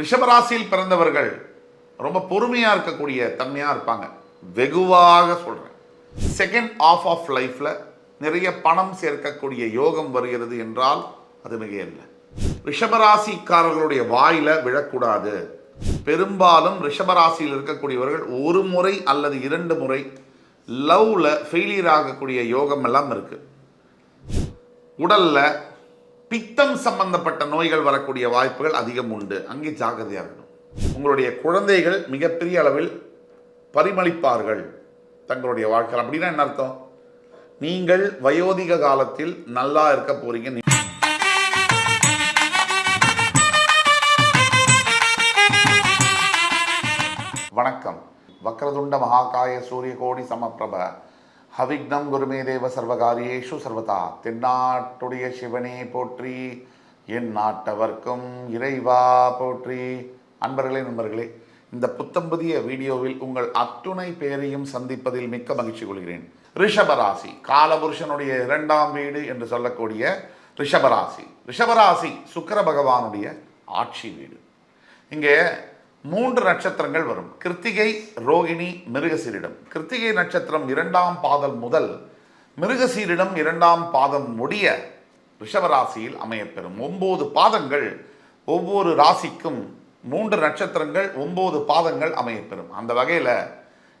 ரிஷபராசியில் பிறந்தவர்கள் ரொம்ப பொறுமையாக இருக்கக்கூடிய தன்மையாக இருப்பாங்க. வெகுவாக சொல்கிறேன் செகண்ட் ஆஃப் ஆஃப் லைஃப்பில் நிறைய பணம் சேர்க்கக்கூடிய யோகம் வருகிறது என்றால் அது மிகையல்ல. ரிஷபராசிக்காரர்களுடைய வாயில் விழக்கூடாது. பெரும்பாலும் ரிஷபராசியில் இருக்கக்கூடியவர்கள் ஒரு முறை அல்லது இரண்டு முறை லவ்வில் ஃபெயிலியர் ஆகக்கூடிய யோகம் எல்லாம் இருக்குது உடலில் பித்தம் சம்பந்தப்பட்ட நோய்கள் வரக்கூடிய வாய்ப்புகள் அதிகம் உண்டு. அங்கே ஜாகிரதையாக இருக்கணும். உங்களுடைய குழந்தைகள் மிகப்பெரிய அளவில் பரிமளிப்பார்கள். தங்களுடைய வாழ்க்கையில். அப்படின்னா என்ன அர்த்தம்? நீங்கள் வயோதிக காலத்தில் நல்லா இருக்க போறீங்க. வணக்கம். வக்ரதுண்ட மகாகாய சூரிய கோடி சமப்பிரப ஹவிக்னம் குருமே தேவ சர்வகாரியேஷு சர்வதா. தென்னாட்டுடைய சிவனே போற்றி என் நாட்டவர்க்கும் இறைவா போற்றி. அன்பர்களே நண்பர்களே இந்த புத்தம்புதிய வீடியோவில் உங்கள் அத்துணை பேரையும் சந்திப்பதில் மிக்க மகிழ்ச்சி கொள்கிறேன். ரிஷபராசி காலபுருஷனுடைய இரண்டாம் வீடு என்று சொல்லக்கூடிய ரிஷபராசி. ரிஷபராசி சுக்கர பகவானுடைய ஆட்சி வீடு. இங்கே மூன்று நட்சத்திரங்கள் வரும். கிருத்திகை ரோகிணி மிருகசீரிடம். கிருத்திகை நட்சத்திரம் இரண்டாம் பாதம் முதல் மிருகசீரிடம் இரண்டாம் பாதம் முடிய ரிஷபராசியில் அமையப்பெறும். ஒன்பது பாதங்கள் ஒவ்வொரு ராசிக்கும் மூன்று நட்சத்திரங்கள் ஒன்பது பாதங்கள் அமையப்பெறும். அந்த வகையில்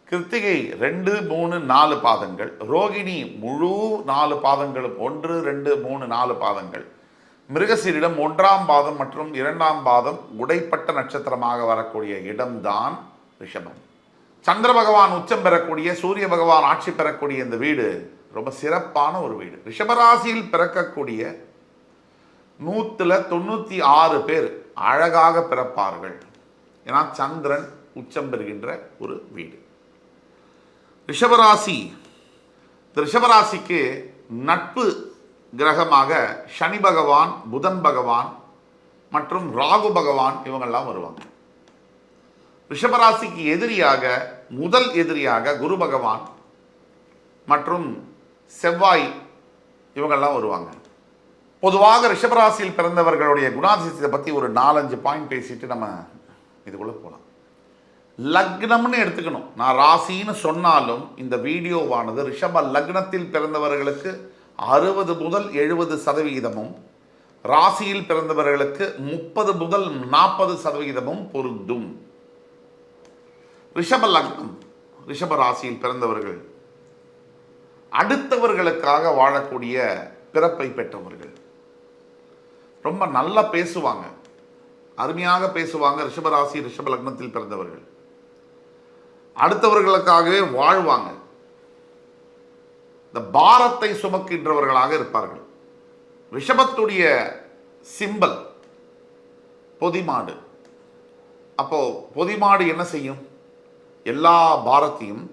கிருத்திகை ரெண்டு மூணு நாலு பாதங்கள் ரோகிணி முழு நாலு பாதங்களும் ஒன்று ரெண்டு மூணு நாலு பாதங்கள். மிருகசீரிடம் ஒன்றாம் பாதம் மற்றும் இரண்டாம் பாதம் உடைப்பட்ட நட்சத்திரமாக வரக்கூடிய இடம்தான் ரிஷபம். சந்திர பகவான் உச்சம் பெறக்கூடிய சூரிய பகவான் ஆட்சி பெறக்கூடிய இந்த வீடு ரொம்ப சிறப்பான ஒரு வீடு. ரிஷபராசியில் பிறக்கக்கூடிய நூற்றில் தொண்ணூற்றி ஆறு பேர் அழகாக பிறப்பார்கள். ஏன்னா சந்திரன் உச்சம் பெறுகின்ற ஒரு வீடு. ரிஷபராசி இந்த ரிஷபராசிக்கு நட்பு கிரகமாக சனி பகவான் புதன் பகவான் மற்றும் ராகு பகவான் இவங்கெல்லாம் வருவாங்க. ரிஷபராசிக்கு எதிரியாக முதல் எதிரியாக குரு பகவான் மற்றும் செவ்வாய் இவங்கெல்லாம் வருவாங்க. பொதுவாக ரிஷபராசியில் பிறந்தவர்களுடைய குணாதிசயத்தை பற்றி ஒரு நாலஞ்சு பாயிண்ட் பேசிட்டு நம்ம இதுக்குள்ளே போகலாம் லக்னம்னு எடுத்துக்கணும். நான் ராசின்னு சொன்னாலும் இந்த வீடியோவானது ரிஷப லக்னத்தில் பிறந்தவர்களுக்கு அறுபது முதல் எழுபது சதவிகிதமும் ராசியில் பிறந்தவர்களுக்கு முப்பது முதல் நாற்பது சதவிகிதமும் பொருந்தும். ரிஷப லக்னம் ரிஷப ராசியில் பிறந்தவர்கள் அடுத்தவர்களுக்காக வாழக்கூடிய பிறப்பை பெற்றவர்கள். ரொம்ப நல்லா பேசுவாங்க. அருமையாக பேசுவாங்க ரிஷபராசி ரிஷப லக்னத்தில் பிறந்தவர்கள். அடுத்தவர்களுக்காகவே வாழ்வாங்க. இந்த பாரத்தை சுமக்கின்றவர்களாக இருப்பார்கள். ரிஷபத்துடைய சிம்பல் பொதிமாடு. அப்போ பொதிமாடு என்ன செய்யும்? எல்லா பாரத்தையும்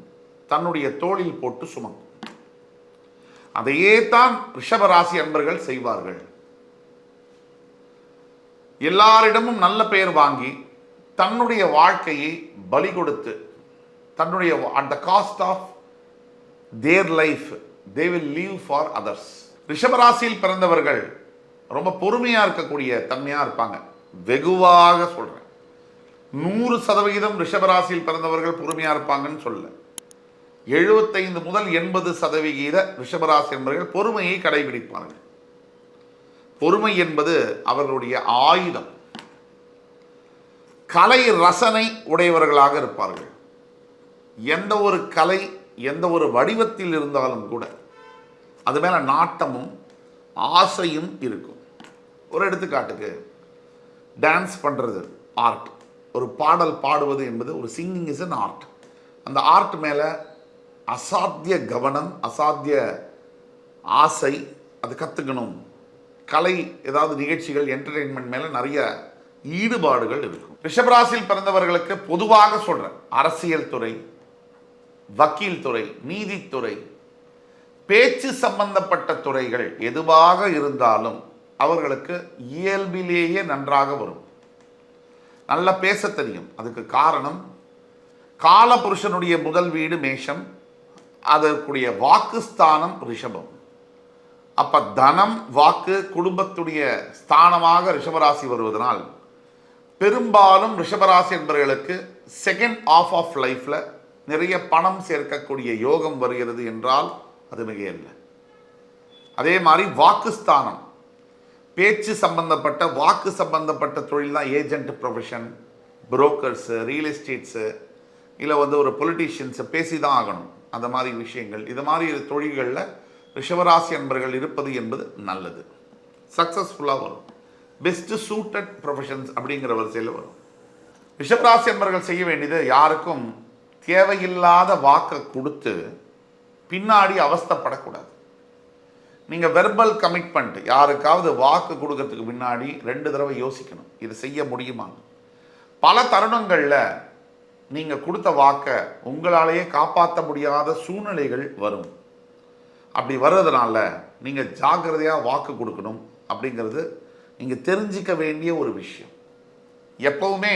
தன்னுடைய தோளில் போட்டு சுமக்கும். அதையே தான் ரிஷபராசி அன்பர்கள் செய்வார்கள். எல்லாரிடமும் நல்ல பெயர் வாங்கி தன்னுடைய வாழ்க்கையை பலி கொடுத்து தன்னுடைய at the cost of their life they will leave for others ரிஷபராசியில் பிறந்தவர்கள் ரொம்ப பொறுமையாக இருக்கக்கூடிய தன்மையாக இருப்பாங்க. வெகுவாக சொல்கிறேன் நூறு சதவிகிதம் ரிஷபராசியில் பிறந்தவர்கள் பொறுமையாக இருப்பாங்கன்னு சொல்ல. எழுபத்தைந்து முதல் எண்பது சதவிகித ரிஷபராசி என்பவர்கள் பொறுமையை கடைபிடிப்பார்கள் பொறுமை என்பது அவர்களுடைய ஆயுதம். கலை ரசனை உடையவர்களாக இருப்பார்கள். எந்த ஒரு கலை எந்த ஒரு வடிவத்தில் இருந்தாலும் கூட அது மேலே நாட்டமும் ஆசையும் இருக்கும். ஒரு எடுத்துக்காட்டுக்கு டான்ஸ் பண்ணுறது ஆர்ட் ஒரு பாடல் பாடுவது என்பது ஒரு சிங்கிங் இஸ் அன் ஆர்ட் அந்த ஆர்ட் மேலே அசாத்திய கவனம் அசாத்திய ஆசை அது கற்றுக்கணும் கலை ஏதாவது நிகழ்ச்சிகள் என்டர்டெயின்மெண்ட் மேலே நிறைய ஈடுபாடுகள் இருக்கும். ரிஷபராசியில் பிறந்தவர்களுக்கு பொதுவாக சொல்கிறேன் அரசியல் துறை வக்கீல் துறை நீதித்துறை பேச்சு சம்பந்தப்பட்ட துறைகள் எதுவாக இருந்தாலும் அவர்களுக்கு இயல்பிலேயே நன்றாக வரும். நல்லா பேச தெரியும். அதுக்கு காரணம் காலபுருஷனுடைய முதல் வீடு மேஷம் அதற்குரிய வாக்குஸ்தானம் ரிஷபம். அப்ப தனம் வாக்கு குடும்பத்துடைய ஸ்தானமாக ரிஷபராசி வருவதனால் பெரும்பாலும் ரிஷபராசி என்பவர்களுக்கு செகண்ட் ஆஃப் ஆஃப் லைஃப்பில் நிறைய பணம் சேர்க்கக்கூடிய யோகம் வருகிறது என்றால் அது மிகையல்ல. அதே மாதிரி வாக்குஸ்தானம். பேச்சு சம்பந்தப்பட்ட வாக்கு சம்பந்தப்பட்ட தொழில் தான் agent profession brokers real estates இல்லை வந்து ஒரு பொலிட்டீஷியன்ஸு பேசி தான் ஆகணும். அந்த மாதிரி விஷயங்கள். இது மாதிரி தொழில்களில் ரிஷவராசி என்பர்கள் இருப்பது என்பது நல்லது. சக்ஸஸ்ஃபுல்லாக வரும். பெஸ்ட் சூட்டட் ப்ரொஃபஷன்ஸ் அப்படிங்கிற வரிசையில் வரும். ரிஷபராசி என்பர்கள் செய்ய வேண்டியது யாருக்கும் தேவையில்லாத வாக்கை கொடுத்து பின்னாடி அவஸ்தைப்படக்கூடாது. நீங்கள் வெர்பல் கமிட்மெண்ட் யாருக்காவது வாக்கு கொடுக்கறதுக்கு முன்னாடி ரெண்டு தடவை யோசிக்கணும். இது செய்ய முடியுமா? பல தருணங்களில் நீங்கள் கொடுத்த வாக்கை உங்களாலேயே காப்பாற்ற முடியாத சூழ்நிலைகள் வரும். அப்படி வர்றதுனால நீங்கள் ஜாக்கிரதையாக வாக்கு கொடுக்கணும் அப்படிங்கிறது நீங்கள் தெரிஞ்சிக்க வேண்டிய ஒரு விஷயம். எப்போவுமே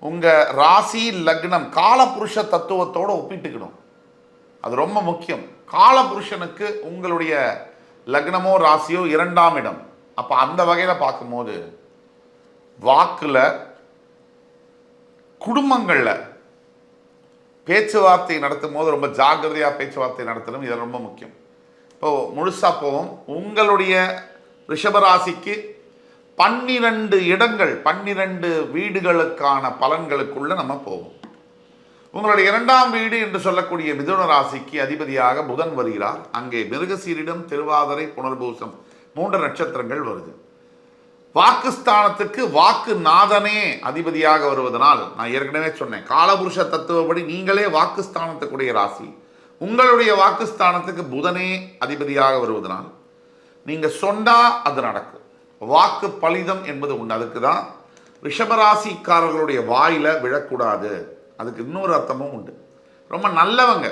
உங்கள் ராசி லக்னம் காலபுருஷ தத்துவத்தோடு ஒப்பிட்டுக்கணும். அது ரொம்ப முக்கியம். காலபுருஷனுக்கு உங்களுடைய லக்னமோ ராசியோ இரண்டாம் இடம். அப்போ அந்த வகையில் பார்க்கும்போது வாக்கில் குடும்பங்களில் பேச்சுவார்த்தை நடத்தும் போது ரொம்ப ஜாக்கிரதையாக பேச்சுவார்த்தை நடத்தணும். இது ரொம்ப முக்கியம். இப்போது முழுசாக போவோம். உங்களுடைய ரிஷபராசிக்கு பன்னிரண்டு இடங்கள் பன்னிரண்டு வீடுகளுக்கான பலன்களுக்குள்ள நம்ம போவோம். உங்களுடைய இரண்டாம் வீடு என்று சொல்லக்கூடிய மிதுன ராசிக்கு அதிபதியாக புதன் வருகிறார். அங்கே மிருகசீரிடம் திருவாதிரை புனர்பூசம் மூன்று நட்சத்திரங்கள் வருது. வாக்குஸ்தானத்துக்கு வாக்கு நாதனே அதிபதியாக வருவதனால் நான் ஏற்கனவே சொன்னேன் காலபுருஷ தத்துவப்படி நீங்களே வாக்குஸ்தானத்துக்குடைய ராசி. உங்களுடைய வாக்குஸ்தானத்துக்கு புதனே அதிபதியாக வருவதனால் நீங்கள் சொன்னா அது நடக்கும். வாக்கு பலிதம் என்பது உண்டு. அதுக்கு தான் ரிஷபராசிக்காரர்களுடைய வாயில் விழக்கூடாது. அதுக்கு இன்னொரு அர்த்தமும் உண்டு. ரொம்ப நல்லவங்க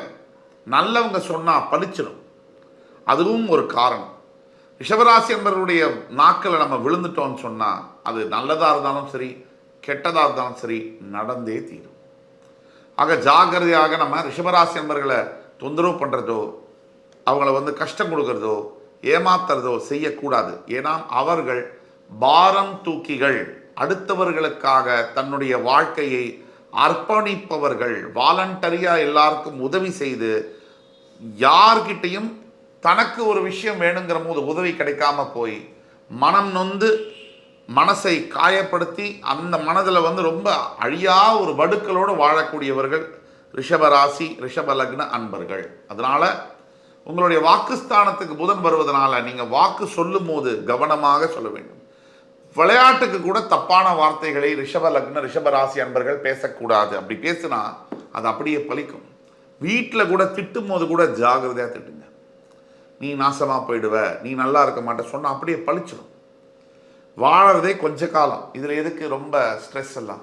நல்லவங்க சொன்னால் பலிச்சிடும் அதுவும் ஒரு காரணம். ரிஷபராசி என்பவருடைய நாக்கில் நம்ம விழுந்துட்டோம்னு சொன்னால் அது நல்லதாக இருந்தாலும் சரி கெட்டதாக இருந்தாலும் சரி நடந்தே தீரும். ஆக ஜாகிரதையாக நம்ம ரிஷபராசி என்பர்களை தொந்தரவு பண்ணுறதோ அவங்கள வந்து கஷ்டம் கொடுக்கறதோ ஏமாத்துறதோ செய்யக்கூடாது. ஏன்னா அவர்கள் பாரம் தூக்கிகள். அடுத்தவர்களுக்காக தன்னுடைய வாழ்க்கையை அர்ப்பணிப்பவர்கள். வாலண்டரியாக எல்லாருக்கும் உதவி செய்து யார்கிட்டையும் தனக்கு ஒரு விஷயம் வேணுங்கிற போது உதவி கிடைக்காம போய் மனம் நொந்து மனசை காயப்படுத்தி அந்த மனதில் வந்து ரொம்ப அழியா ஒரு வடுக்களோடு வாழக்கூடியவர்கள் ரிஷபராசி ரிஷபலக்ன அன்பர்கள். அதனால் உங்களுடைய வாக்குஸ்தானத்துக்கு புதன் வருவதனால நீங்கள் வாக்கு சொல்லும் போது கவனமாக சொல்ல வேண்டும். விளையாட்டுக்கு கூட தப்பான வார்த்தைகளை ரிஷப லக்ன ரிஷபராசி அன்பர்கள் பேசக்கூடாது. அப்படி பேசினா அது அப்படியே பலிக்கும் வீட்டில் கூட திட்டும் போது கூட ஜாகிரதையாக திட்டுங்க. நீ நாசமாக போயிடுவ நீ நல்லா இருக்க மாட்டேன் சொன்னால் அப்படியே பழிச்சிடும் வாழறதே கொஞ்ச காலம். இதில் எதுக்கு ரொம்ப ஸ்ட்ரெஸ் எல்லாம்?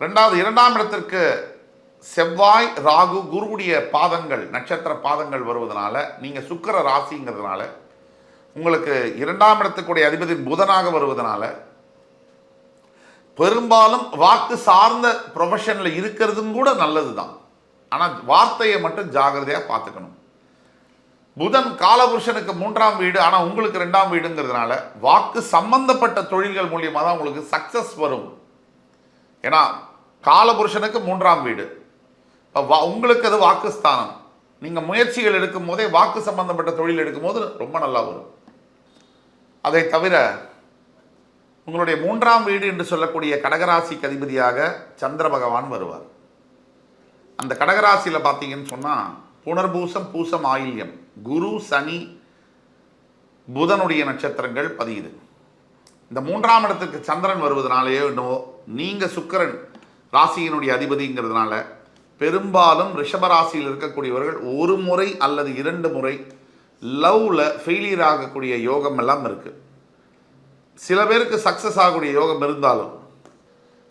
ரெண்டாவது இரண்டாம் இடத்திற்கு செவ்வாய் ராகு குருவுடைய பாதங்கள் நட்சத்திர பாதங்கள் வருவதனால நீங்கள் சுக்கிர ராசிங்கிறதுனால உங்களுக்கு இரண்டாம் இடத்துக்குடைய அதிபதி புதனாக வருவதனால பெரும்பாலும் வாக்கு சார்ந்த ப்ரொஃபஷனில் இருக்கிறதும் கூட நல்லது தான் ஆனால் வார்த்தையை மட்டும் ஜாகிரதையாக பார்த்துக்கணும். புதன் காலபுருஷனுக்கு மூன்றாம் வீடு ஆனால் உங்களுக்கு ரெண்டாம் வீடுங்கிறதுனால வாக்கு சம்பந்தப்பட்ட தொழில்கள் மூலியமாக தான் உங்களுக்கு சக்ஸஸ் வரும். ஏன்னா காலபுருஷனுக்கு மூன்றாம் வீடு. உங்களுக்கு அது வாக்குஸ்தானம். நீங்கள் முயற்சிகள் எடுக்கும் போதே வாக்கு சம்பந்தப்பட்ட தொழில் எடுக்கும்போது ரொம்ப நல்லா வரும். அதை தவிர உங்களுடைய மூன்றாம் வீடு என்று சொல்லக்கூடிய கடகராசிக்கு அதிபதியாக சந்திர பகவான் வருவார். அந்த கடகராசியில் பார்த்தீங்கன்னு சொன்னால் புனர்பூசம் பூசம் ஆயில்யம். குரு சனி புதனுடைய நட்சத்திரங்கள் பதியுது. இந்த மூன்றாம் இடத்துக்கு சந்திரன் வருவதனாலேயோ என்னவோ நீங்கள் சுக்கிரன் ராசியினுடைய அதிபதிங்கிறதுனால பெரும்பாலும் ரிஷபராசியில் இருக்கக்கூடியவர்கள் ஒரு முறை அல்லது இரண்டு முறை லவ்வில் ஃபெயிலியர் ஆகக்கூடிய யோகம் எல்லாம் இருக்குது சில பேருக்கு சக்ஸஸ் ஆகக்கூடிய யோகம் இருந்தாலும்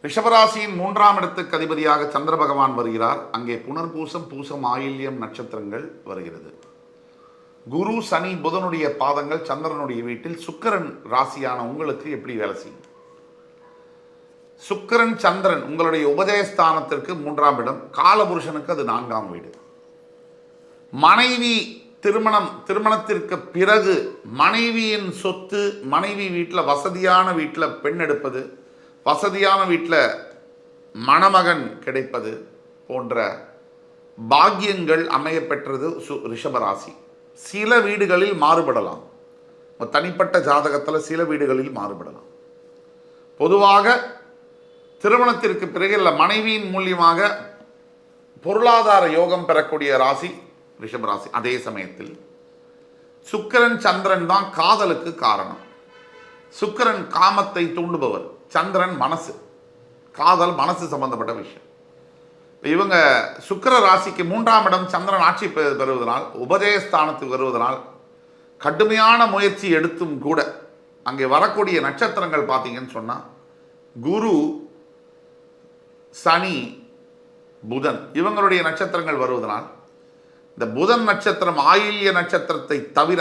ரிஷபராசியின் மூன்றாம் இடத்துக்கு அதிபதியாக சந்திர பகவான் வருகிறார். அங்கே புனர்பூசம் பூசம் ஆயில்யம் நட்சத்திரங்கள் வருகிறது. குரு சனி புதனுடைய பாதங்கள் சந்திரனுடைய வீட்டில் சுக்கரன் ராசியான உங்களுக்கு எப்படி வேலை செய்யும்? சுக்கிரன் சந்திரன் உங்களுடைய உபஜயஸ்தானத்திற்கு மூன்றாம் இடம். காலபுருஷனுக்கு அது நான்காம் வீடு. மனைவி திருமணம் திருமணத்திற்கு பிறகு மனைவியின் சொத்து மனைவி வீட்டில் வசதியான வீட்டில் பெண் எடுப்பது வசதியான வீட்டில் மணமகன் கிடைப்பது போன்ற பாக்கியங்கள் அமைய பெற்றது சு ரிஷபராசி. சில வீடுகளில் மாறுபடலாம். தனிப்பட்ட ஜாதகத்தில் சில வீடுகளில் மாறுபடலாம். பொதுவாக திருமணத்திற்கு பிறகு இல்லை மனைவியின் மூலியமாக பொருளாதார யோகம் பெறக்கூடிய ராசி ரிஷபராசி அதே சமயத்தில் சுக்கிரன் சந்திரன் தான் காதலுக்கு காரணம். சுக்கிரன் காமத்தை தூண்டுபவர் சந்திரன் மனசு காதல் மனசு சம்பந்தப்பட்ட விஷயம். இவங்க சுக்கிர ராசிக்கு மூன்றாம் இடம் சந்திரன் ஆட்சி பெ- பெறுவதனால் உபஜயஸ்தானத்துக்கு வருவதனால் கடுமையான முயற்சி எடுத்தும் கூட அங்கே வரக்கூடிய நட்சத்திரங்கள் பார்த்தீங்கன்னு சொன்னால் குரு சனி புதன் இவங்களுடைய நட்சத்திரங்கள் வருவதனால் இந்த புதன் நட்சத்திரம் ஆயில்ய நட்சத்திரத்தை தவிர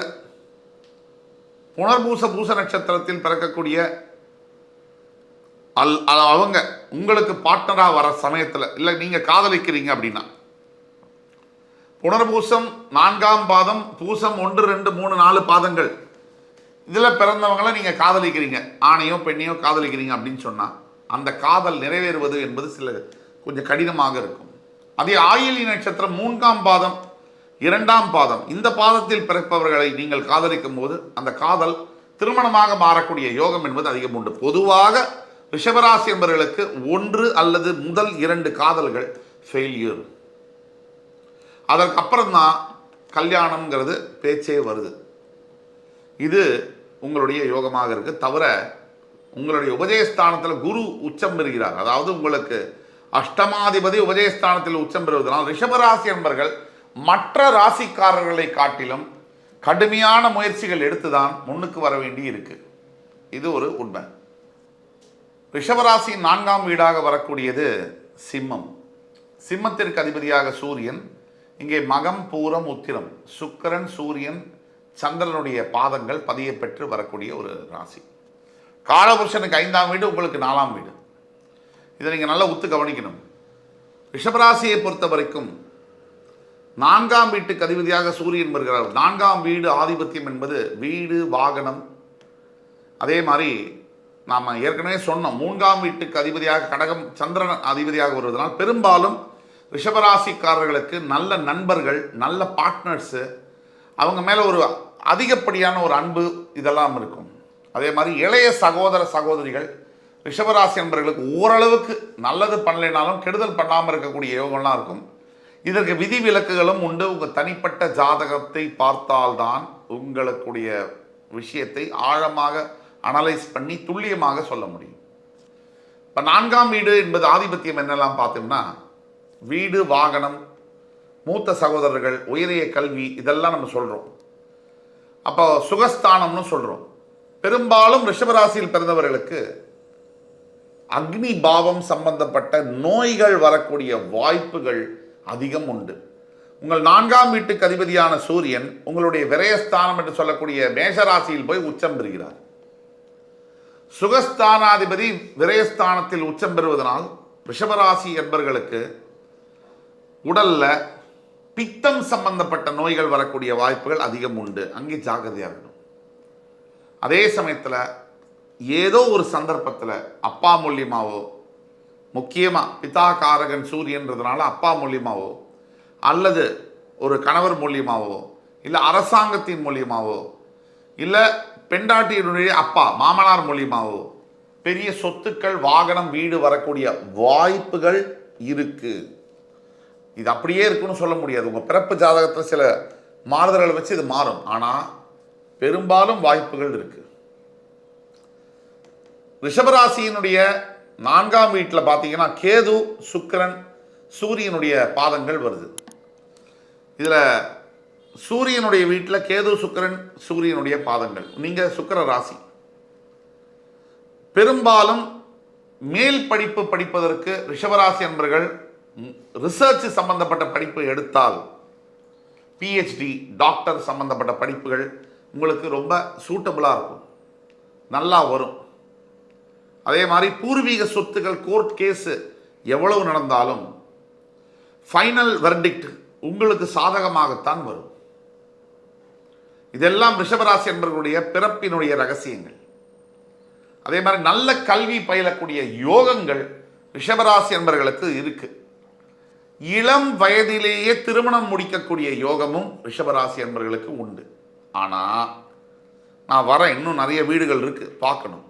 புனர்பூச பூச நட்சத்திரத்தில் பிறக்கக்கூடிய அல் அ- அவங்க உங்களுக்கு பார்ட்னராக வர சமயத்தில் இல்லை நீங்கள் காதலிக்கிறீங்க அப்படின்னா புனர்பூசம் நான்காம் பாதம் பூசம் ஒன்று ரெண்டு மூணு நாலு பாதங்கள் இதில் பிறந்தவங்களை நீங்கள் காதலிக்கிறீங்க ஆணையோ பெண்ணையோ காதலிக்கிறீங்க அப்படின்னு சொன்னால் அந்த காதல் நிறைவேறுவது என்பது சில கொஞ்சம் கடினமாக இருக்கும். அதே ஆயிலி நட்சத்திரம் மூன்றாம் பாதம் இரண்டாம் பாதம். இந்த பாதத்தில் பிறப்பவர்களை நீங்கள் காதலிக்கும் போது அந்த காதல் திருமணமாக மாறக்கூடிய யோகம் என்பது அதிகம் உண்டு. பொதுவாக ரிஷபராசி என்பவர்களுக்கு ஒன்று அல்லது முதல் இரண்டு காதல்கள் ஃபெயில்யூர் அதற்கப்புறம்தான் கல்யாணம்ங்கிறது பேச்சே வருது. இது உங்களுடைய யோகமாக இருக்கு. தவிர உங்களுடைய உபஜயஸ்தானத்தில் குரு உச்சம் பெறுகிறார். அதாவது உங்களுக்கு அஷ்டமாதிபதி உபஜயஸ்தானத்தில் உச்சம் பெறுவதனால் ரிஷபராசி என்பர்கள் மற்ற ராசிக்காரர்களை காட்டிலும் கடுமையான முயற்சிகள் எடுத்துதான் முன்னுக்கு வர வேண்டி இருக்கு. இது ஒரு உண்மை. ரிஷபராசியின் நான்காம் வீடாக வரக்கூடியது சிம்மம். சிம்மத்திற்கு அதிபதியாக சூரியன் இங்கே மகம் பூரம் உத்திரம். சுக்கரன் சூரியன் சந்திரனுடைய பாதங்கள் பதியப்பெற்று வரக்கூடிய ஒரு ராசி. காலபுருஷனுக்கு ஐந்தாம் வீடு உங்களுக்கு நாலாம் வீடு. இதை நீங்கள் நல்லா ஒத்து கவனிக்கணும். ரிஷபராசியை பொறுத்த வரைக்கும் நான்காம் வீட்டுக்கு அதிபதியாக சூரியன் வருகிறார். நான்காம் வீடு ஆதிபத்தியம் என்பது வீடு வாகனம். அதே மாதிரி நாம் ஏற்கனவே சொன்னோம் மூன்றாம் வீட்டுக்கு அதிபதியாக கடகம் சந்திரன் அதிபதியாக வருவதனால் பெரும்பாலும் ரிஷபராசிக்காரர்களுக்கு நல்ல நண்பர்கள் நல்ல பார்ட்னர்ஸு அவங்க மேலே ஒரு அதிகப்படியான ஒரு அன்பு இதெல்லாம் இருக்கும். அதே மாதிரி இளைய சகோதர சகோதரிகள் ரிஷபராசி நண்பர்களுக்கு ஓரளவுக்கு நல்லது பண்ணலைனாலும் கெடுதல் பண்ணாமல் இருக்கக்கூடிய யோகம்லாம் இருக்கும். இதற்கு விதி விலக்குகளும் உண்டு. உங்கள் தனிப்பட்ட ஜாதகத்தை பார்த்தால்தான் உங்களுக்குடைய விஷயத்தை ஆழமாக அனலைஸ் பண்ணி துல்லியமாக சொல்ல முடியும். இப்போ நான்காம் வீடு என்பது ஆதிபத்தியம் என்னெல்லாம் பார்த்தோம்னா வீடு வாகனம் மூத்த சகோதரர்கள் உயரிய கல்வி இதெல்லாம் நம்ம சொல்கிறோம் அப்போ சுகஸ்தானம்னு சொல்கிறோம் பெரும்பாலும் ரிஷபராசியில் பிறந்தவர்களுக்கு அக்னி பாவம் சம்பந்தப்பட்ட நோய்கள் வரக்கூடிய வாய்ப்புகள் அதிகம் உண்டு. உங்கள் நான்காம் வீட்டுக்கு அதிபதியான சூரியன் உங்களுடைய விரயஸ்தானம் என்று சொல்லக்கூடிய மேஷராசியில் போய் உச்சம் பெறுகிறார். சுகஸ்தானாதிபதி விரயஸ்தானத்தில் உச்சம் பெறுவதனால் ரிஷபராசி என்பர்களுக்கு உடல்ல பித்தம் சம்பந்தப்பட்ட நோய்கள் வரக்கூடிய வாய்ப்புகள் அதிகம் உண்டு. அங்கே ஜாகிரதையாக இருக்கணும். அதே சமயத்தில் ஏதோ ஒரு சந்தர்ப்பத்தில் அப்பா மூலியமாவோ முக்கியமாக பிதா காரகன் சூரியன்றதுனால அப்பா மூலியமாவோ அல்லது ஒரு கணவர் மூலியமாவோ இல்லை அரசாங்கத்தின் மூலியமாவோ இல்லை பெண்டாட்டியினுடைய அப்பா மாமனார் மூலியமாவோ பெரிய சொத்துக்கள் வாகனம் வீடு வரக்கூடிய வாய்ப்புகள் இருக்குது இது அப்படியே இருக்குன்னு சொல்ல முடியாது. உங்கள் பிறப்பு ஜாதகத்தில் சில மாறுதல்களை வச்சு இது மாறும். ஆனால் பெரும்பாலும் வாய்ப்புகள் இருக்கு. ரிஷபராசியினுடைய நான்காம் வீட்டில் பார்த்தீங்கன்னா கேது சுக்கிரன் சூரியனுடைய பாதங்கள் வருது. இதில் சூரியனுடைய வீட்டில் கேது சுக்கிரன் சூரியனுடைய பாதங்கள். நீங்கள் சுக்கர ராசி. பெரும்பாலும் மேல் படிப்பு படிப்பதற்கு ரிஷபராசி என்பர்கள் ரிசர்ச் சம்பந்தப்பட்ட படிப்பு எடுத்தால் பிஹெச்டி டாக்டர் சம்பந்தப்பட்ட படிப்புகள் உங்களுக்கு ரொம்ப சூட்டபுளாக இருக்கும். நல்லா வரும். அதே மாதிரி பூர்வீக சொத்துக்கள் கோர்ட் கேஸு எவ்வளவு நடந்தாலும் ஃபைனல் வெர்டிக்ட் உங்களுக்கு சாதகமாகத்தான் வரும். இதெல்லாம் ரிஷபராசி என்பவர்களுடைய பிறப்பினுடைய ரகசியங்கள். அதே மாதிரி நல்ல கல்வி பயிலக்கூடிய யோகங்கள் ரிஷபராசி என்பர்களுக்கு இருக்கு. இளம் வயதிலேயே திருமணம் முடிக்கக்கூடிய யோகமும் ரிஷபராசி என்பர்களுக்கு உண்டு. ஆனால் நான் வரேன். இன்னும் நிறைய வீடுகள் இருக்குது பார்க்கணும்.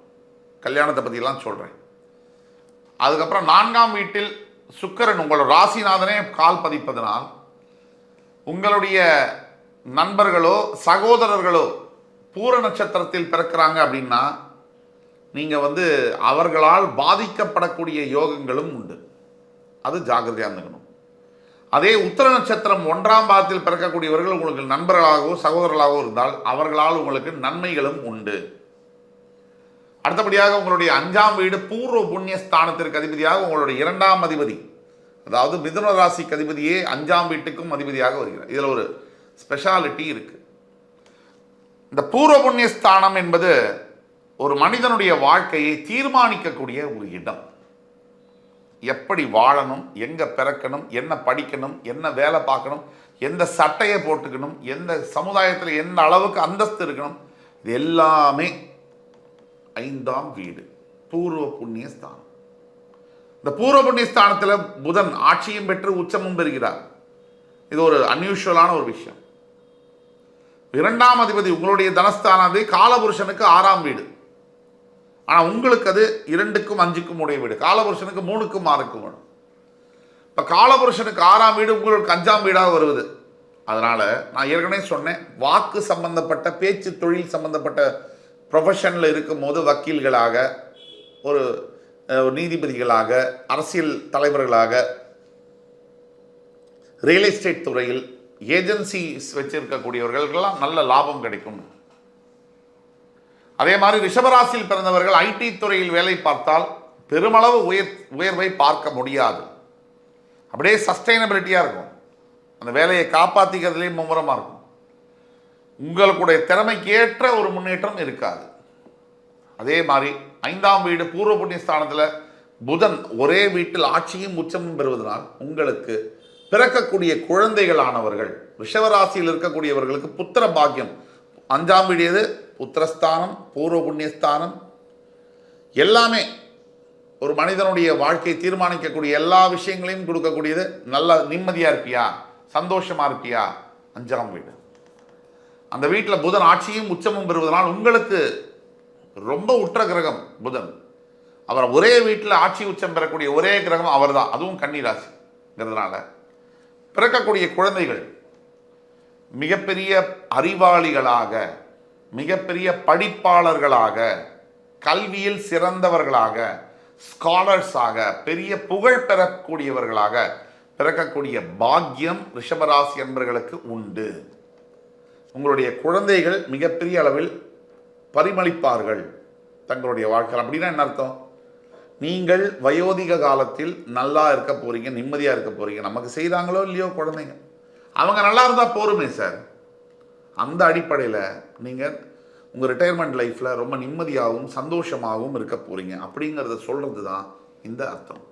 கல்யாணத்தை பற்றிலாம் சொல்கிறேன் அதுக்கப்புறம் நான்காம் வீட்டில் சுக்கரன் உங்களோட ராசிநாதனே கால் பதிப்பதனால் உங்களுடைய நண்பர்களோ சகோதரர்களோ பூர நட்சத்திரத்தில் பிறக்கிறாங்க அப்படின்னா நீங்கள் வந்து அவர்களால் பாதிக்கப்படக்கூடிய யோகங்களும் உண்டு. அது ஜாக்கிரதையாக இருந்துக்கணும். அதே உத்தர நட்சத்திரம் ஒன்றாம் பாதத்தில் பிறக்கக்கூடியவர்கள் உங்களுக்கு நண்பர்களாகவோ சகோதரர்களாகவோ இருந்தால் அவர்களால் உங்களுக்கு நன்மைகளும் உண்டு. அடுத்தபடியாக உங்களுடைய அஞ்சாம் வீடு பூர்வ புண்ணிய ஸ்தானத்திற்கு அதிபதியாக உங்களுடைய இரண்டாம் அதிபதி அதாவது மிதுன ராசிக்கு அதிபதியே அஞ்சாம் வீட்டுக்கும் அதிபதியாக வருகிறார். இதில் ஒரு ஸ்பெஷாலிட்டி இருக்கு. இந்த பூர்வ புண்ணிய ஸ்தானம் என்பது ஒரு மனிதனுடைய வாழ்க்கையை தீர்மானிக்கக்கூடிய ஒரு இடம். எப்படி வாழணும் எங்கே பிறக்கணும் என்ன படிக்கணும் என்ன வேலை பார்க்கணும் எந்த சட்டையை போட்டுக்கணும் எந்த சமுதாயத்தில் எந்த அளவுக்கு அந்தஸ்து இருக்கணும் இது எல்லாமே ஐந்தாம் வீடு பூர்வ புண்ணிய ஸ்தானம். இந்த பூர்வ புண்ணிய ஸ்தானத்தில் புதன் ஆட்சியும் பெற்று உச்சமும் பெறுகிறார். இது ஒரு அன்யூஷுவலான ஒரு விஷயம். இரண்டாம் அதிபதி உங்களுடைய தனஸ்தானாதிபதி காலபுருஷனுக்கு ஆறாம் வீடு. ஆனால் உங்களுக்கு அது இரண்டுக்கும் அஞ்சுக்கும் உடைய வீடு. காலபுருஷனுக்கு மூணுக்கும் ஆறுக்கும் வேணும் இப்போ காலபுருஷனுக்கு ஆறாம் வீடு உங்களுக்கு அஞ்சாம் வீடாக வருவது அதனால் நான் ஏற்கனவே சொன்னேன் வாக்கு சம்பந்தப்பட்ட பேச்சு தொழில் சம்பந்தப்பட்ட ப்ரொஃபஷனில் இருக்கும்போது வக்கீல்களாக ஒரு நீதிபதிகளாக அரசியல் தலைவர்களாக ரியல் எஸ்டேட் துறையில் ஏஜென்சிஸ் வச்சுருக்கக்கூடியவர்களுக்கெல்லாம் நல்ல லாபம் கிடைக்கும் அதே மாதிரி ரிஷபராசியில் பிறந்தவர்கள் ஐடி துறையில் வேலை பார்த்தால் பெருமளவு உயர் உயர்வை பார்க்க முடியாது. அப்படியே சஸ்டைனபிலிட்டியாக இருக்கும். அந்த வேலையை காப்பாற்றிக்கிறதுலேயும் மும்முரமாக இருக்கும். உங்களுடைய திறமைக்கு ஏற்ற ஒரு முன்னேற்றம் இருக்காது. அதே மாதிரி ஐந்தாம் வீடு பூர்வ புண்ணிய ஸ்தானத்தில் புதன் ஒரே வீட்டில் ஆட்சியும் உச்சமும் பெறுவதனால் உங்களுக்கு பிறக்கக்கூடிய குழந்தைகளானவர்கள் ரிஷவராசியில் இருக்கக்கூடியவர்களுக்கு புத்திர பாக்கியம். அஞ்சாம் வீடு எது? உத்திரஸ்தானம் பூர்வ புண்ணியஸ்தானம் எல்லாமே ஒரு மனிதனுடைய வாழ்க்கையை தீர்மானிக்கக்கூடிய எல்லா விஷயங்களையும் கொடுக்கக்கூடியது நல்ல நிம்மதியாக இருப்பியா? சந்தோஷமாக இருப்பியா? அஞ்சாம் வீடு. அந்த வீட்டில் புதன் ஆட்சியும் உச்சமும் பெறுவதனால் உங்களுக்கு ரொம்ப உற்ற கிரகம் புதன். அவர் ஒரே வீட்டில் ஆட்சி உச்சம் பெறக்கூடிய ஒரே கிரகம் அவர்தான். அதுவும் கன்னிராசிங்கிறதுனால. பிறக்கக்கூடிய குழந்தைகள் மிகப்பெரிய அறிவாளிகளாக மிகப்பெரிய படிப்பாளர்களாக கல்வியில் சிறந்தவர்களாக ஸ்காலர்ஸாக பெரிய புகழ் பெறக்கூடியவர்களாக பிறக்கக்கூடிய பாக்கியம் ரிஷபராசி என்பர்களுக்கு உண்டு. உங்களுடைய குழந்தைகள் மிகப்பெரிய அளவில் பரிமளிப்பார்கள் தங்களுடைய வாழ்க்கையில். அப்படின்னா என்ன அர்த்தம்? நீங்கள் வயோதிக காலத்தில் நல்லா இருக்க போறீங்க நிம்மதியாக இருக்க போறீங்க. நமக்கு செய்தாங்களோ இல்லையோ குழந்தைங்க. அவங்க நல்லா இருந்தால் போருமே சார். அந்த அடிப்படையில் நீங்கள் உங்கள் ரிட்டையர்மெண்ட் லைஃப்பில் ரொம்ப நிம்மதியாகவும் சந்தோஷமாகவும் இருக்க போகிறீங்க அப்படிங்கிறத சொல்கிறது தான் இந்த அர்த்தம்.